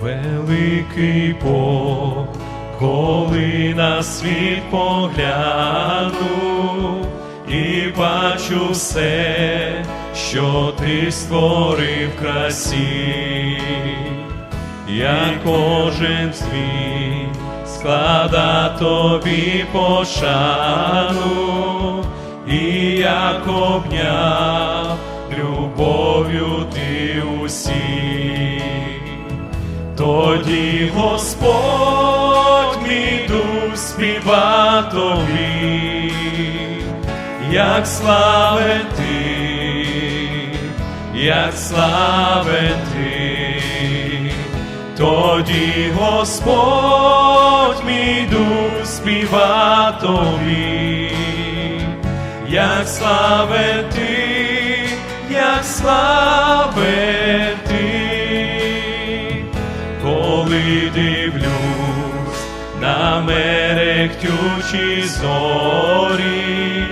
великий Бог, коли на світ погляну і бачу все, що ти створив красі, як кожен свій склада тобі пошану, і як обняв любов'ю ти усіх. Тоді Господь мій дух співа тобі, як славен ти, як славен ти, тоді Господь мій дух співа тобі, як славен ти, як славен коли дивлюсь на мерехтючі зорі,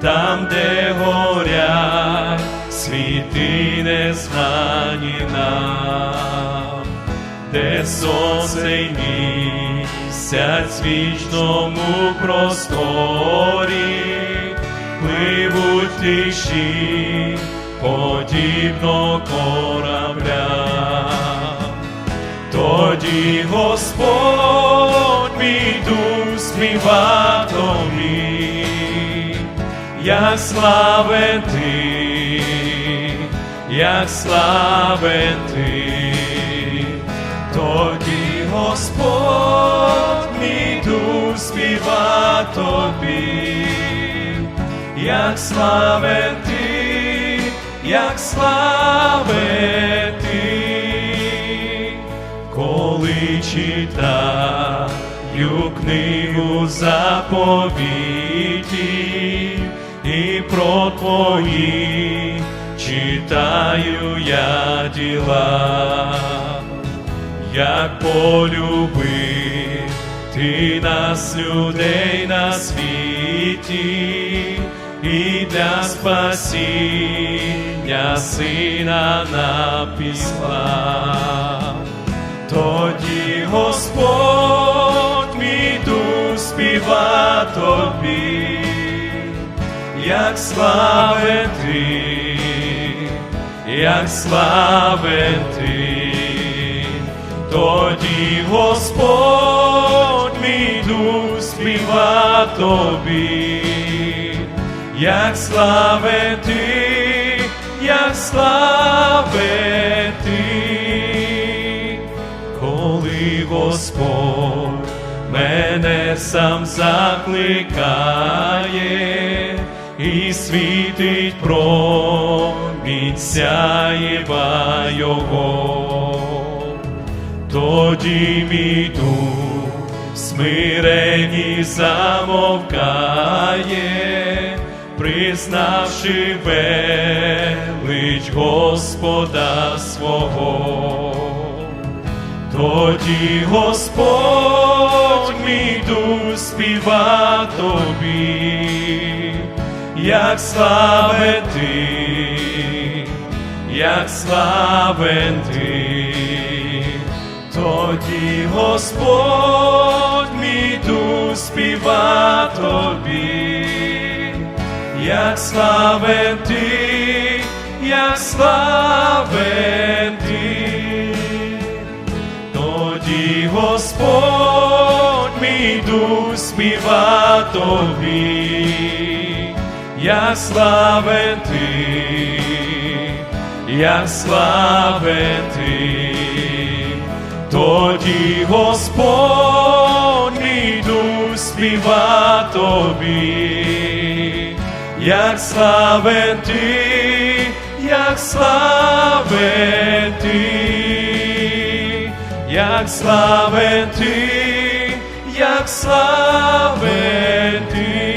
там, де горять світи незнані нам, де сонце й місяць вічному просторі, пливуть тиші, подібно кораблям. Тоді Господь мій дух співа як славен ти, як славен ти, тоді Господь мій дух співа тобі, як славен ти, як славен читаю книгу заповіті і про твої читаю я діла, як полюбив ти нас, людей на світі, і для спасіння сина напісла. Тоді Господь мій дух співа тобі, як славен ти, як славен ти, тоді Господь мій дух співа тобі, як славен ти, як славен сам закликає і світить промінь сяєва Його, тоді мій дух в смиренні замовкає, признавши велич Господа свого. Тоді Господь співа тобі, як славен ти, як славен ти, тоді Господь мій дух співа тобі, як славен ти, як славен ти. Тоді Господь дух співа тобі, як славен ти, як славен ти, тоді Господь мій дух співа тобі, як славен ти, як славен ти. Як славен ти, як славе ти.